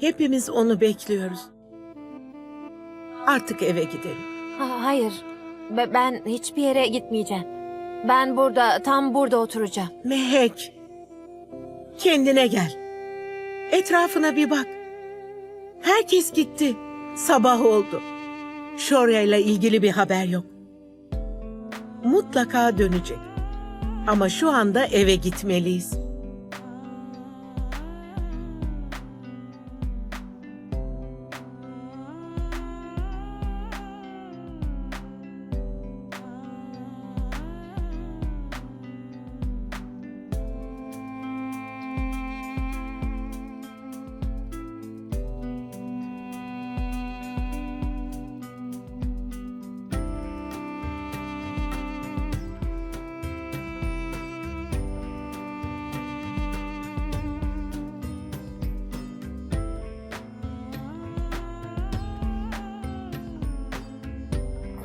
Hepimiz onu bekliyoruz. Artık eve gidelim. Ha- hayır. Be- ben hiçbir yere gitmeyeceğim. Ben burada, tam burada oturacağım. Mehek. Kendine gel. Etrafına bir bak. Herkes gitti. Sabah oldu. Şorya ile ilgili bir haber yok. Mutlaka dönecek. Ama şu anda eve gitmeliyiz.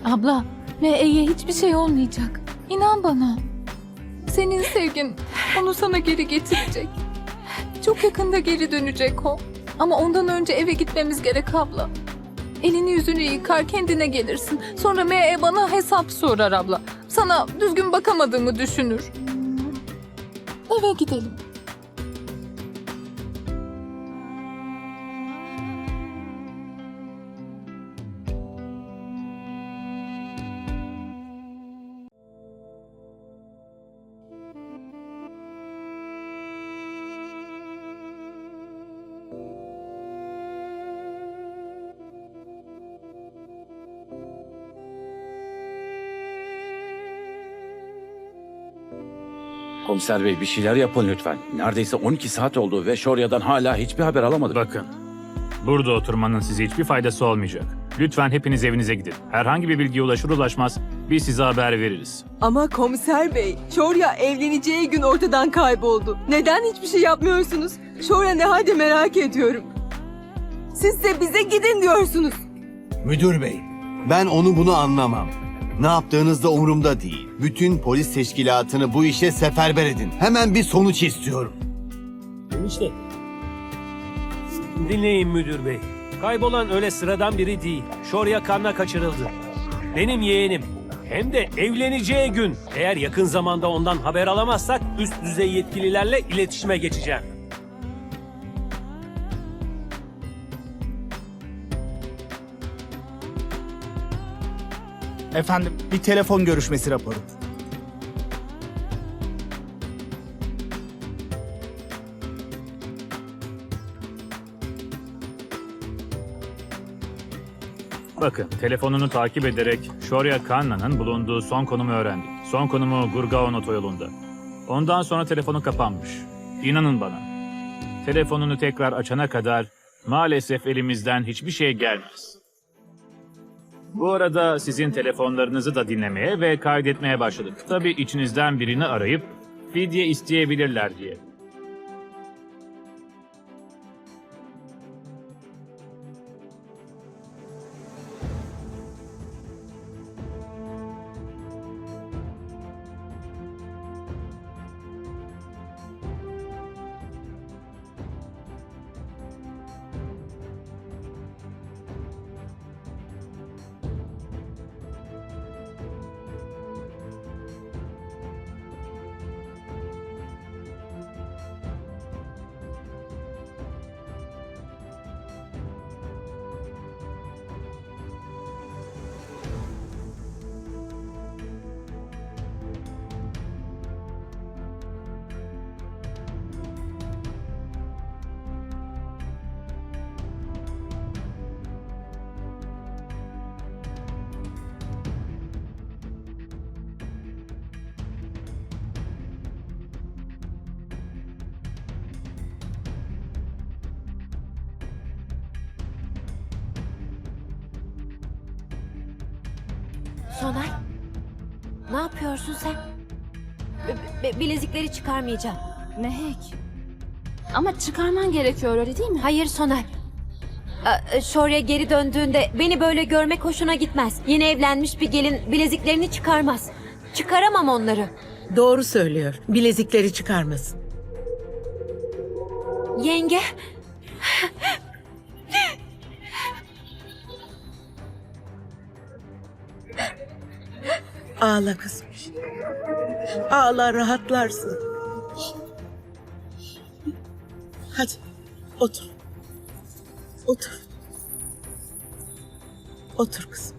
Abla, Me'ye hiçbir şey olmayacak. İnan bana. Senin sevgin onu sana geri getirecek. Çok yakında geri dönecek o. Ama ondan önce eve gitmemiz gerek abla. Elini yüzünü yıkar kendine gelirsin. Sonra Me'ye bana hesap sorar abla. Sana düzgün bakamadığımı düşünür. Eve gidelim. Komiser bey bir şeyler yapın lütfen. Neredeyse 12 saat oldu ve Şorya'dan hala hiçbir haber alamadık. Bakın, burada oturmanın size hiçbir faydası olmayacak. Lütfen hepiniz evinize gidin. Herhangi bir bilgiye ulaşır ulaşmaz biz size haber veririz. Ama komiser bey, Şorya evleneceği gün ortadan kayboldu. Neden hiçbir şey yapmıyorsunuz? Şorya ne halde merak ediyorum. Siz de bize gidin diyorsunuz. Müdür bey, ben onu bunu anlamam. Ne yaptığınız da umurumda değil. Bütün polis teşkilatını bu işe seferber edin. Hemen bir sonuç istiyorum. İşte. Dinleyin müdür bey. Kaybolan öyle sıradan biri değil. Şorya kanla kaçırıldı. Benim yeğenim. Hem de evleneceği gün. Eğer yakın zamanda ondan haber alamazsak üst düzey yetkililerle iletişime geçeceğim. Efendim bir telefon görüşmesi raporu. Bakın, telefonunu takip ederek Şorya Kanna'nın bulunduğu son konumu öğrendik. Son konumu Gurgaon otoyolunda. Ondan sonra telefonu kapanmış. İnanın bana. Telefonunu tekrar açana kadar maalesef elimizden hiçbir şey gelmez. Bu arada sizin telefonlarınızı da dinlemeye ve kaydetmeye başladık. Tabii içinizden birini arayıp fidye isteyebilirler diye. Soner, ne yapıyorsun sen? Be- bilezikleri çıkarmayacağım. Mehek. Ama çıkarman gerekiyor öyle değil mi? Hayır Soner. Aa, Şorya geri döndüğünde beni böyle görmek hoşuna gitmez. Yeni evlenmiş bir gelin bileziklerini çıkarmaz. Çıkaramam onları. Doğru söylüyor. Bilezikleri çıkarmasın. Yenge, Ağla kızım. Ağla rahatlarsın. Hadi otur. Otur. Otur kızım.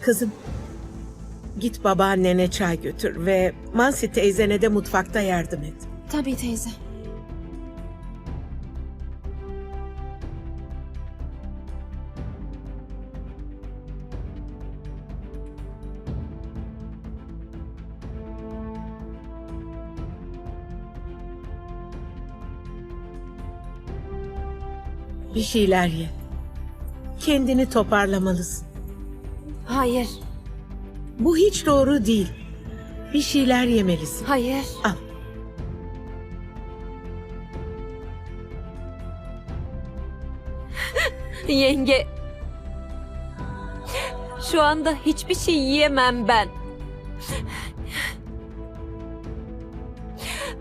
Kızım. Git babaannene çay götür ve Mansi teyzene de mutfakta yardım et. Tabii teyze. Bir şeyler ye. Kendini toparlamalısın. Hayır, Bu hiç doğru değil. Bir şeyler yemelisin. hayır. Al. Yenge. Şu anda hiçbir şey yiyemem ben.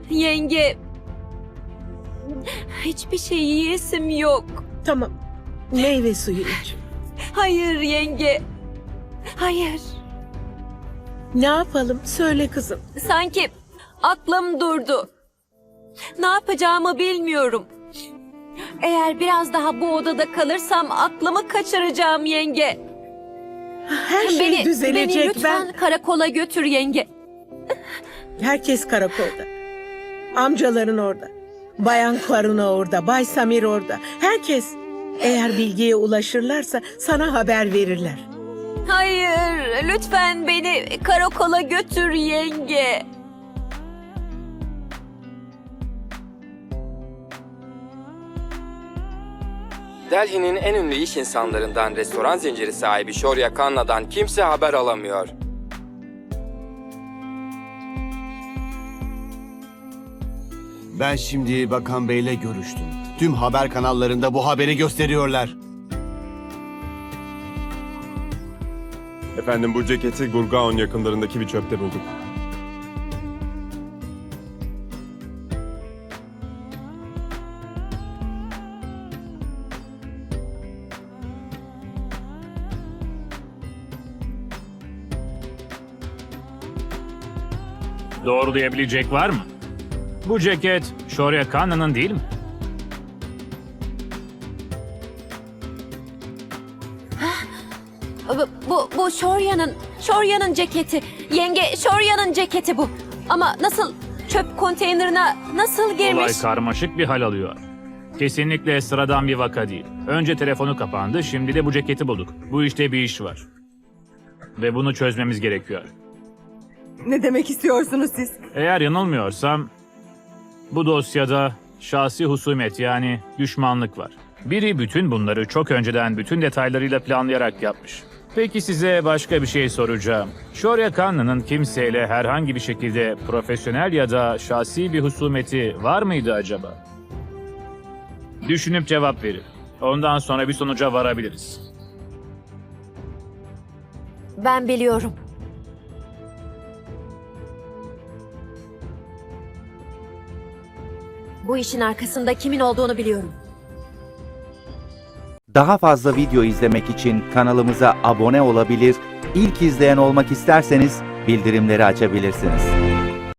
Yenge. Hiçbir şey yiyesim yok. Tamam. Meyve suyu iç. Hayır yenge. Hayır. Ne yapalım? Söyle kızım. Sanki aklım durdu. Ne yapacağımı bilmiyorum. Eğer biraz daha bu odada kalırsam aklımı kaçıracağım yenge. Her şey beni, düzelecek. beni lütfen Ben karakola götür yenge. herkes karakolda. Amcaların orada. Bayan Karuna orada. Bay Samir orada. Herkes. Eğer bilgiye ulaşırlarsa sana haber verirler. Hayır, lütfen beni karakola götür yenge. Delhi'nin en ünlü iş insanlarından restoran zinciri sahibi Shoria Kanna'dan kimse haber alamıyor. Ben şimdi Bakan Bey'le görüştüm. Tüm haber kanallarında bu haberi gösteriyorlar. Efendim bu ceketi Gurgaon yakınlarındaki bir çöpte bulduk. Doğrulayabilecek var mı? Bu ceket Shoria Kanna'nın değil mi? Bu, bu, bu Shorya'nın, Shorya'nın ceketi. Yenge, Shorya'nın ceketi bu. Ama nasıl çöp konteynerına nasıl girmiş? Olay karmaşık bir hal alıyor. Kesinlikle sıradan bir vaka değil. Önce telefonu kapandı, şimdi de bu ceketi bulduk. Bu işte bir iş var. Ve bunu çözmemiz gerekiyor. Ne demek istiyorsunuz siz? Eğer yanılmıyorsam bu dosyada şahsi husumet yani düşmanlık var. Biri bütün bunları çok önceden bütün detaylarıyla planlayarak yapmış. Peki size başka bir şey soracağım. Shoria Kanna'nın kimseyle herhangi bir şekilde profesyonel ya da şahsi bir husumeti var mıydı acaba? Düşünüp cevap verin. Ondan sonra bir sonuca varabiliriz. Ben biliyorum. Bu işin arkasında kimin olduğunu biliyorum. Daha fazla video izlemek için kanalımıza abone olabilir, ilk izleyen olmak isterseniz bildirimleri açabilirsiniz.